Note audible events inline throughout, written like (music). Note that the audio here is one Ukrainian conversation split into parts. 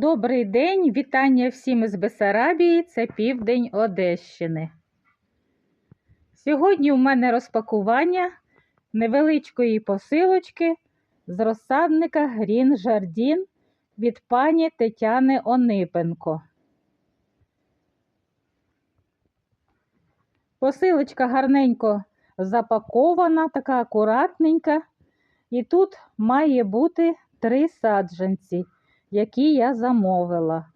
Добрий день, вітання всім із Бесарабії, це південь Одещини. Сьогодні у мене розпакування невеличкої посилочки з розсадника Грін Жардін від пані Тетяни Онипенко. Посилочка гарненько запакована, така акуратненька. І тут має бути три саджанці які я замовила.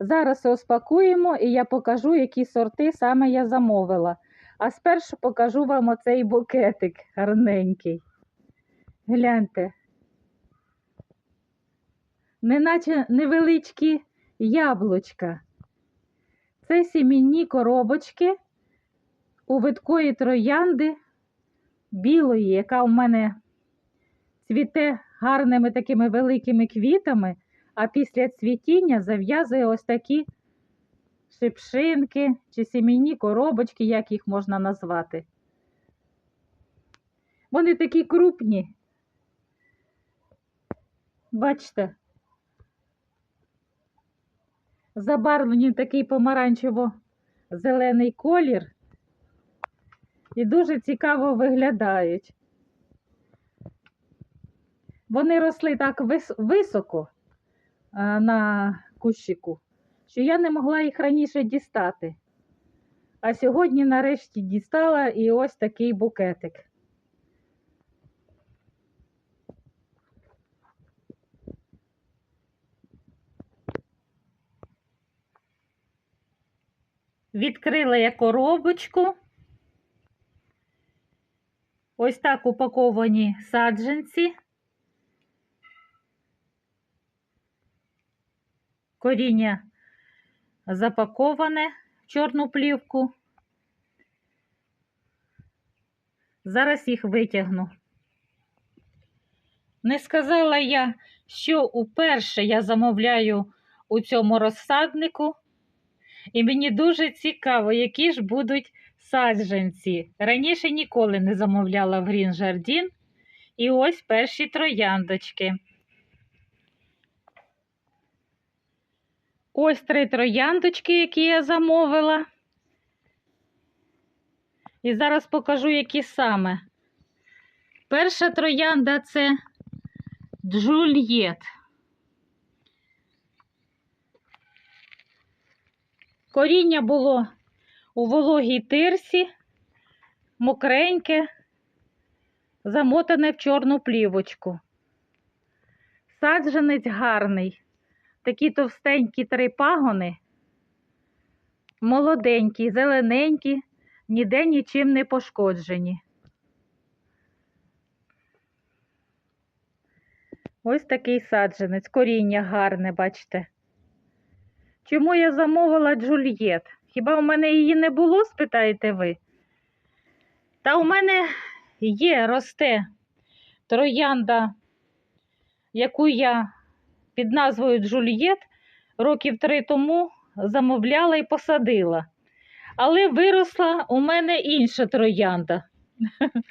Зараз розпакуємо і я покажу, які сорти саме я замовила. А спершу покажу вам оцей букетик гарненький. Гляньте. Неначе невеличкі яблучка. Це сімінні коробочки у виткої троянди білої, яка у мене цвіте гарними такими великими квітами, а після цвітіння зав'язує ось такі шипшинки чи сімейні коробочки, як їх можна назвати. Вони такі крупні. Бачите, забарвлені в такий помаранчево-зелений колір і дуже цікаво виглядають. Вони росли так вис високо а, на кущику, що я не могла їх раніше дістати. А сьогодні нарешті дістала і ось такий букетик. Відкрила я коробочку. Ось так упаковані саджанці. Коріння запаковане в чорну плівку. Зараз їх витягну. Не сказала я, що уперше я замовляю у цьому розсаднику, і мені дуже цікаво, які ж будуть саджанці. Раніше ніколи не замовляла в Green Jardin. І ось перші трояндочки. Ось три трояндочки, які я замовила. І зараз покажу, які саме. Перша троянда це Джульєт. Коріння було у вологій тирсі, мокреньке, замотане в чорну плівочку. Саджанець гарний такі товстенькі три пагони, молоденькі, зелененькі, ніде нічим не пошкоджені. Ось такий саджанець, коріння гарне, бачите. Чому я замовила Джульєт? Хіба у мене її не було, спитаєте ви? Та у мене є, росте троянда, яку я під назвою Джульєт років три тому замовляла і посадила. Але виросла у мене інша троянда. (laughs)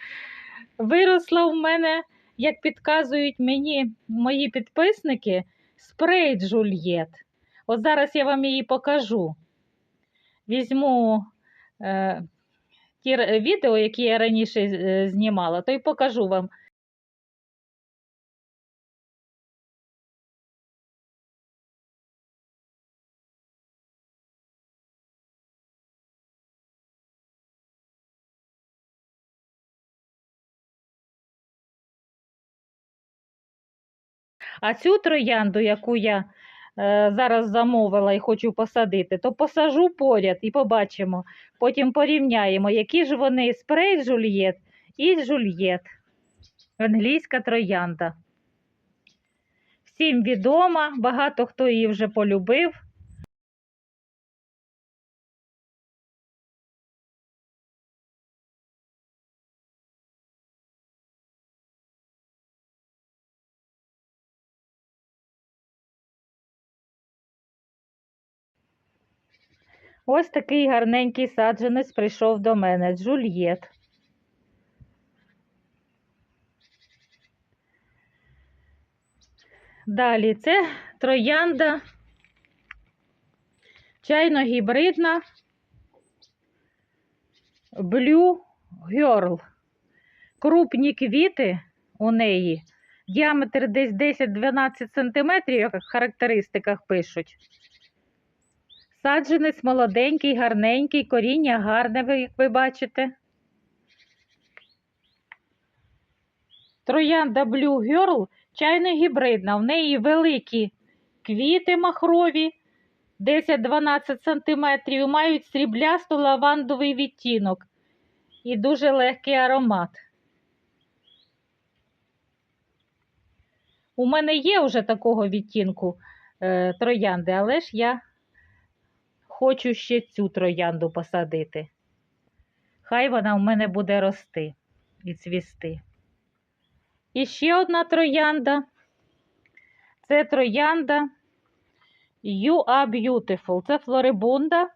Виросла у мене, як підказують мені мої підписники, спрей Джульєт. От зараз я вам її покажу. Візьму е, ті відео, які я раніше е, знімала, то й покажу вам. А цю троянду, яку я е, зараз замовила і хочу посадити, то посажу поряд і побачимо. Потім порівняємо, які ж вони спрей жульєт і жульєт. Англійська троянда. Всім відома, багато хто її вже полюбив. Ось такий гарненький саджанець прийшов до мене Джульєт. Далі це троянда чайно-гібридна Blue Girl. Крупні квіти у неї, діаметр десь 10-12 см, як в характеристиках пишуть. Саджанець молоденький, гарненький, коріння гарне, ви- як ви бачите. Троянда Blue Girl чайно-гібридна. В неї великі квіти махрові, 10-12 см, і мають сріблясто лавандовий відтінок і дуже легкий аромат. У мене є вже такого відтінку е, троянди, але ж я хочу ще цю троянду посадити. Хай вона в мене буде рости і цвісти. І ще одна троянда. Це троянда You are beautiful. Це флорибунда.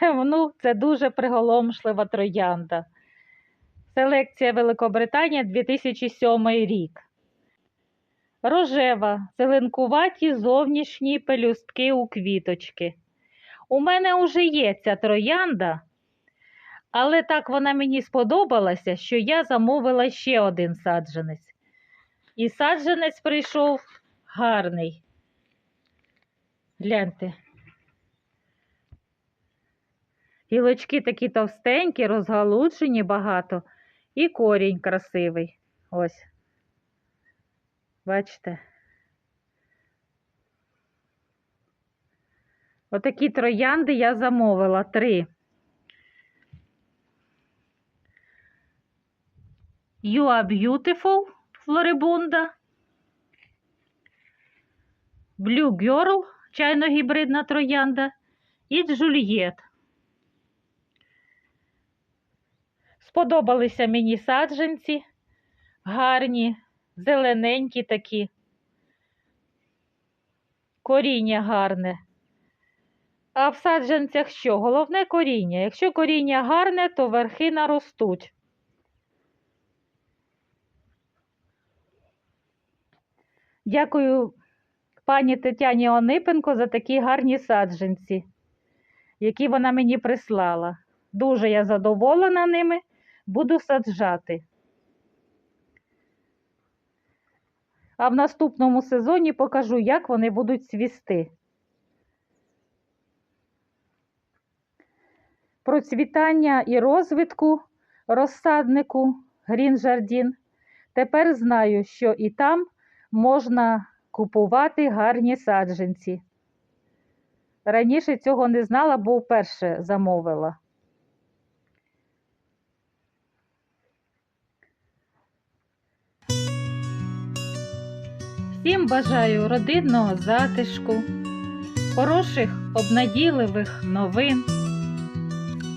(laughs) Ну, це дуже приголомшлива троянда. Селекція Великобританія 2007 рік. Рожева, зеленкуваті зовнішні пелюстки у квіточки. У мене вже є ця троянда, але так вона мені сподобалася, що я замовила ще один саджанець. І саджанець прийшов гарний. Гляньте. Гілочки такі товстенькі, розгалуджені багато, і корінь красивий. Ось. Бачите? Отакі троянди я замовила три. You are beautiful, флорибунда. Blue Girl, чайно-гібридна троянда. І Джульєт. Сподобалися мені саджанці, гарні, зелененькі такі. Коріння гарне. А в саджанцях що? Головне коріння. Якщо коріння гарне, то верхи наростуть. Дякую пані Тетяні Онипенко за такі гарні саджанці, які вона мені прислала. Дуже я задоволена ними, буду саджати. А в наступному сезоні покажу, як вони будуть цвісти. Процвітання і розвитку розсаднику Green Jardin. Тепер знаю, що і там можна купувати гарні саджанці. Раніше цього не знала, бо вперше замовила. Всім бажаю родинного затишку, хороших обнадійливих новин,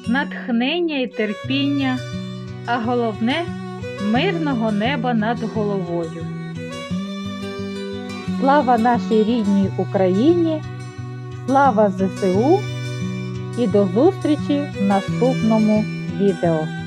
натхнення і терпіння, а головне мирного неба над головою. Слава нашій рідній Україні, слава ЗСУ і до зустрічі в наступному відео.